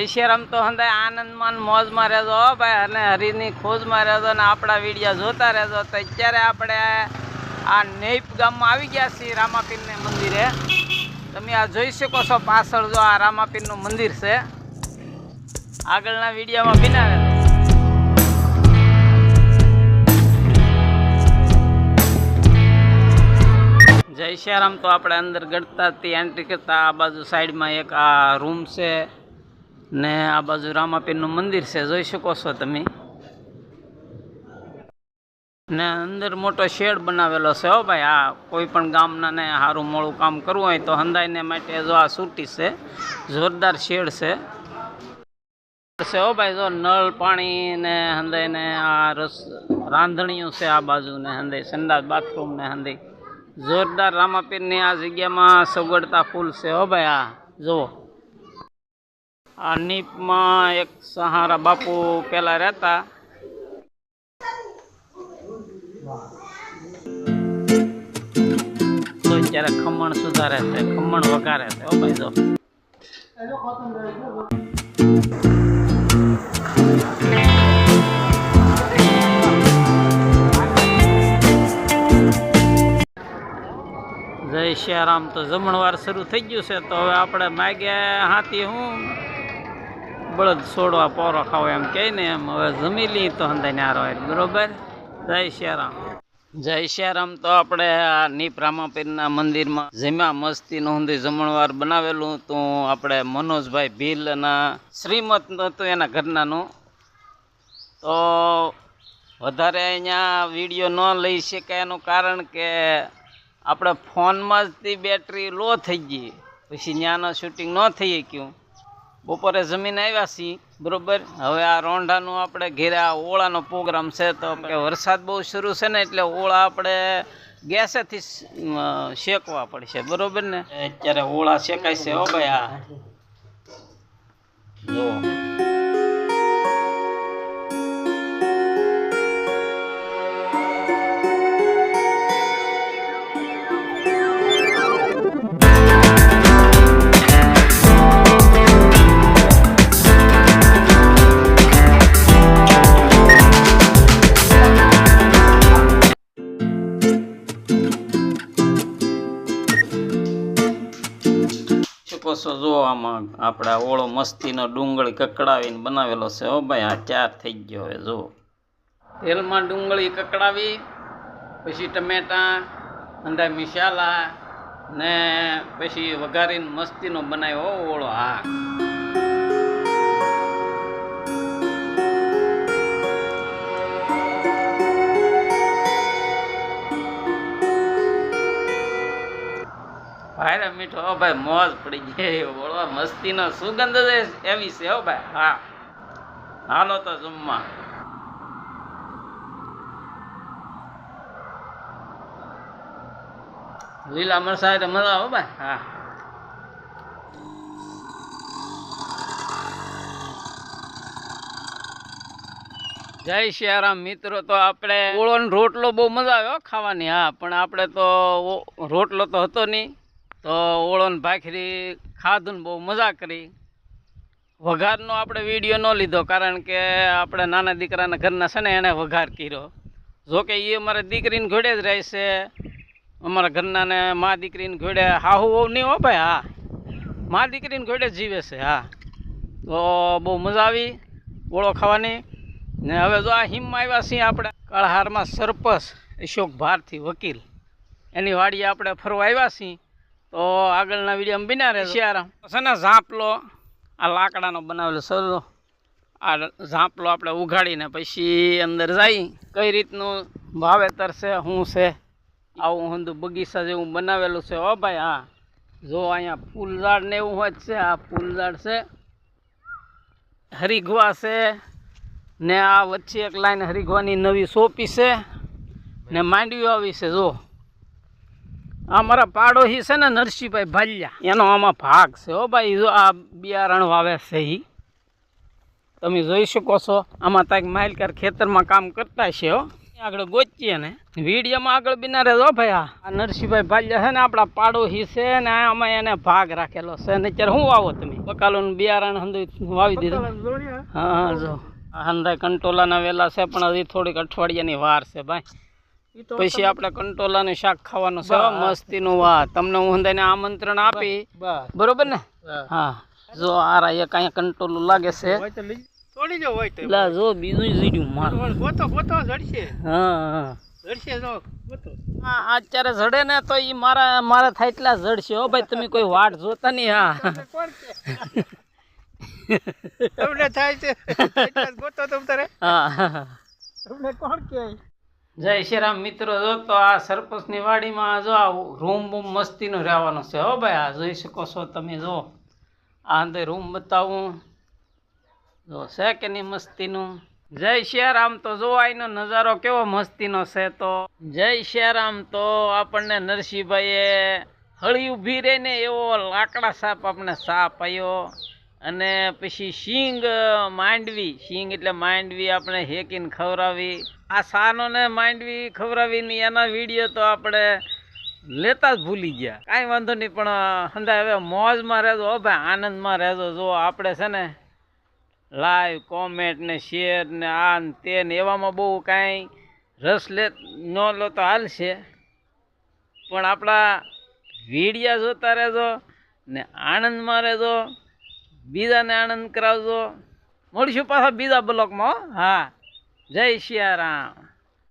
જય રામ તો હંદાય આનંદમાં મોજમાં રહેજો ભાઈ. અને હરિની ખોજમાં રહેજો ને આપણા વીડિયો જોતા રહેજો. તો અત્યારે આપણે આ નેપ ગામમાં આવી ગયા છીએ રામાપીરને મંદિરે. તમે આ જોઈ શકો છો પાછળ જો આ રામાપીરનું મંદિર છે. આગળના વિડીયોમાં બિના રહેજો. જય શ્યારામ તો આપણે અંદર ગળતાથી એન્ટ્રી કરતા આ બાજુ સાઈડમાં એક આ રૂમ છે. ને આ બાજુ રામાપીરનું મંદિર છે, જોઈ શકો છો તમે. ને અંદર મોટો શેડ બનાવેલો છે હો ભાઈ, આ કોઈ પણ ગામના ને સારું મોડું કામ કરવું હોય તો હંદાઈને માટે જો આ સૂટી છે, જોરદાર શેડ છે. છે હો ભાઈ, જો નળ, પાણી ને હંદાઈને આ રસ, રાંધણીયું છે આ બાજુ ને હંદાઈ સંડાસ બાથરૂમ ને હંદાઈ જોરદાર રામાપીરની આ જગ્યામાં સગવડતા ફૂલ છે હો ભાઈ, આ, જુઓ. આ નીપમાં એક સહારા બાપુ પેલા રહેતા. તો ખમણ સુધારે છે, ખમણ વઘારે છે જય ભાઈ શ્યારામ. તો જમણવાર શરૂ થઈ ગયું છે, તો હવે આપણે માગ્યા હાથી હું. બળદ છોડવા પોરો ખાવો એમ કહે ને એમ હવે જમી લઈ તો હંધાઈને આરો બરોબર? જય શ્યારામ. જય શ્યારામ તો આપણે આ નીપરામાપીરના મંદિરમાં જમ્યા મસ્તીનું હુંદી જમણવાર બનાવેલું તો આપણે મનોજભાઈ ભીલ અને શ્રીમત હતું એના ઘરનાનું. તો વધારે અહીંયા વીડિયો ન લઈ શકાય એનું કારણ કે આપણે ફોનમાં જ તે બેટરી લો થઈ ગઈ. પછી ત્યાંનું શૂટિંગ ન થઈ શક્યું. બપોરે જમીન આવ્યા છીએ, બરોબર? હવે આ રોંઢાનું આપણે ઘેરે આ ઓળાનો પ્રોગ્રામ છે, તો કે વરસાદ બહુ શરૂ છે ને એટલે ઓળા આપણે ગેસેથી શેકવા પડશે, બરોબર ને? અત્યારે ઓળા શેકાય છે હો ભાઈ આ. શકો છો જો આમાં આપણા ઓળો મસ્તીનો ડુંગળી કકડાવીને બનાવેલો છે. હો ભાઈ, આ ચાર થઈ ગયો હવે જો તેલમાં ડુંગળી કકડાવી, પછી ટમેટા, અંદા મિશાલા ને પછી વઘારીને મસ્તીનો બનાવ્યો ઓળો હા મીઠો ભાઈ મોજ પડી ગઈ. ઓળવા મસ્તીનો સુગંધ છે એવી છે હો ભાઈ. હા. હાલો તો જમવા. લીલા મરસા એટલે મજા હો ભાઈ. હા. જય શિયારામ, મિત્રો, તો આપણે ઓળોનો રોટલો બહુ મજા આવે હો ખાવાની. હા, પણ આપણે તો રોટલો તો હતો નહીં. તો ઓળોન ભાખરી ખાધું બહુ મજા કરી. વઘારનો આપણે વીડિયો ન લીધો, કારણ કે આપણે નાના દીકરાના ઘરના છે ને એણે વઘાર કર્યો. જોકે એ અમારા દીકરીને ઘોડે જ રહેશે અમારા ઘરના ને મા દીકરીને ઘોડે હાહુ હોવ નહીં હો ભાઈ, હા. મા દીકરીને ઘોડે જીવે છે, હા. તો બહુ મજા આવી ઓળો ખાવાની. ને હવે જો આ હિમમાં આવ્યા છીએ આપણે, કાળહારમાં સરપંચ અશોક ભારથી વકીલ. એની વાડીએ આપણે ફરવા આવ્યા છીએ. તો આગળના વીડિયો બિના રહે શિયારામ. છે ને ઝાંપલો આ લાકડાનો બનાવેલો સરો આ ઝાંપલો આપણે ઉઘાડીને પછી અંદર જઈ કઈ રીતનું વાવેતર છે શું છે? આવું હંધું બગીચા જેવું બનાવેલું છે હો ભાઈ હા. જો અહીંયા ફૂલઝાડ ને એવું હોય છે આ ફૂલઝાડ છે. હરિગવા છે ને આ વચ્ચે એક લાઈન હરિગવાની નવી સોપી છે ને માંડવી આવી છે જો. આ મારા પાડોશી છે ને નરસિંહભાઈ ભાલ્યા. એનો આમાં ભાગ છે હો ભાઈ જો આ બિયારણ વાવે છે એ તમે જોઈ શકો છો આમાં તાક માઇલકાર ખેતરમાં કામ કરતા છે હો. આગળ ગોચીએ ને વિડીયોમાં આગળ બિના રહેજો ભાઈ આ. નરસિંહભાઈ ભાલ્યા છે ને આપણા પાડોશી છે ને આમાં એને ભાગ રાખેલો છે. ને અત્યારે શું વાવો તમે? બકાલું બિયારણ હંધું વાવી દીધું. હા હા જો. આ હંધાય કંટોલાના વેલા છે પણ હજી થોડીક અઠવાડિયાની વાર છે ભાઈ. પછી આપણે કંટોલાનું શાક ખાવાનું છે. મસ્તી નું વાહ. તમને હું આમંત્રણ આપી. બરોબર ને? હા. જો આ રહ્યા કાંઈ કંટોલું લાગે છે. થોડી જો હોય તો. લા જો બીજું જીડ્યું માર. ગોતો ગોતો જડશે. હા હા. જડશે જો ગોતો. આ અત્યારે જડે ને તો ઈ મારા મારા થાય એટલા જડશે. હો ભાઈ તમે કોઈ વાટ જોતા નહીં હા. તમને થાય છે. ગોતો તમ તારે. હા. તમને કોણ કે? જય શ્રી રામ મિત્રો, જો તો આ સરપંચની વાડીમાં જો આ રૂમ બૂમ મસ્તીનો રહેવાનો છે. હો ભાઈ, આ જોઈ શકો છો તમે, જો. આ અંદર રૂમ બતાવું. જો, છે કે નહીં મસ્તીનું? જય શ્રી તો જો, આઈનો નજારો કેવો મસ્તીનો છે તો. જય શ્રી રામ તો આપણને નરસિંહભાઈએ હળી ઊભી રહીને એવો લાકડા સાપ આપણે સાપ આવ્યો અને પછી શીંગ માંડવી, શીંગ એટલે માંડવી આપણે હેકીને ખવડાવી. આ સાનોને માંડવી ખવડાવી ની એના વીડિયો તો આપણે લેતા જ ભૂલી ગયા. કાંઈ વાંધો નહીં, પણ હંધાય, હવે મોજમાં રહેજો, હો ભાઈ, આનંદમાં રહેજો. જો આપણે છે ને લાઈવ કોમેન્ટ ને શેર ને આ ને તે ને એવામાં બહુ કાંઈ રસ લે, ન લો તો હાલશે. પણ આપણા વિડીયા જોતા રહેજો ને આનંદમાં રહેજો. બીજાને આનંદ કરાવજો. મળીશું પાછા બીજા બ્લોકમાં. હા. જય સિયારામ